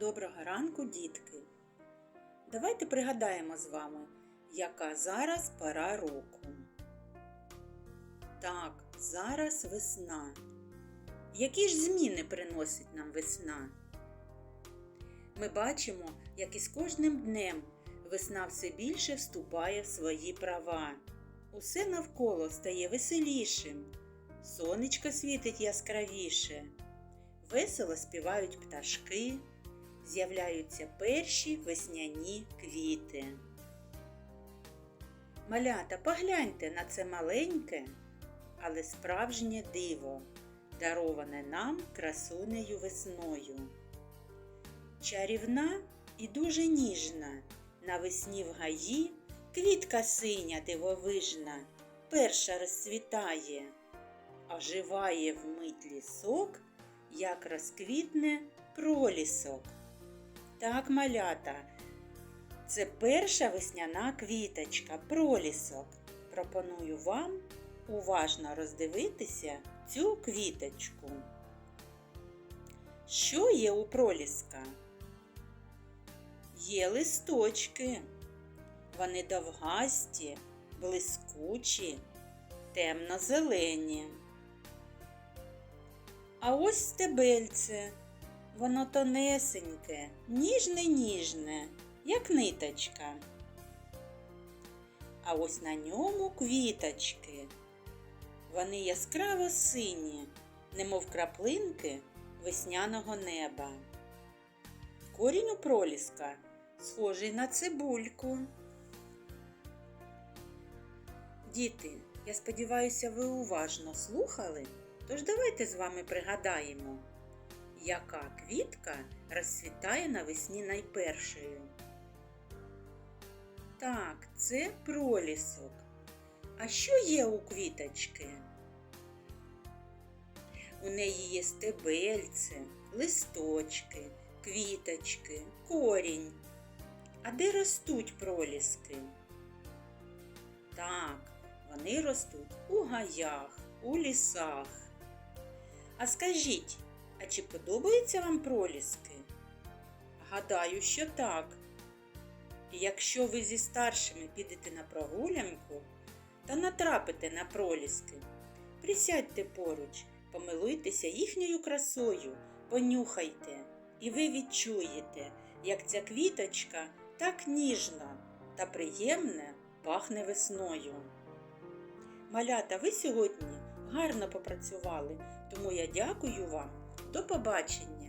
Доброго ранку, дітки! Давайте пригадаємо з вами, яка зараз пора року. Так, зараз весна. Які ж зміни приносить нам весна? Ми бачимо, як із кожним днем весна все більше вступає в свої права. Усе навколо стає веселішим, сонечко світить яскравіше, весело співають пташки, з'являються перші весняні квіти. Малята, погляньте на це маленьке, але справжнє диво, дароване нам красунею весною. Чарівна і дуже ніжна, навесні в гаї квітка синя дивовижна, перша розцвітає, оживає вмить лісок, як розквітне пролісок. Так, малята, це перша весняна квіточка, пролісок. Пропоную вам уважно роздивитися цю квіточку. Що є у проліска? Є листочки. Вони довгасті, блискучі, темно-зелені. А ось стебельце. Воно тонесеньке, ніжне-ніжне, як ниточка. А ось на ньому квіточки. Вони яскраво сині, немов краплинки весняного неба. Корінь у проліска схожий на цибульку. Діти, я сподіваюся, ви уважно слухали, тож давайте з вами пригадаємо, яка квітка розцвітає навесні найпершою. Так, це пролісок. А що є у квіточки? У неї є стебельце, листочки, квіточки, корінь. А де ростуть проліски? Так, вони ростуть у гаях, у лісах. А скажіть, а чи подобаються вам проліски? Гадаю, що так. І якщо ви зі старшими підете на прогулянку та натрапите на проліски, присядьте поруч, помилуйтеся їхньою красою, понюхайте, і ви відчуєте, як ця квіточка так ніжно та приємне пахне весною. Малята, ви сьогодні гарно попрацювали, тому я дякую вам. До побачення!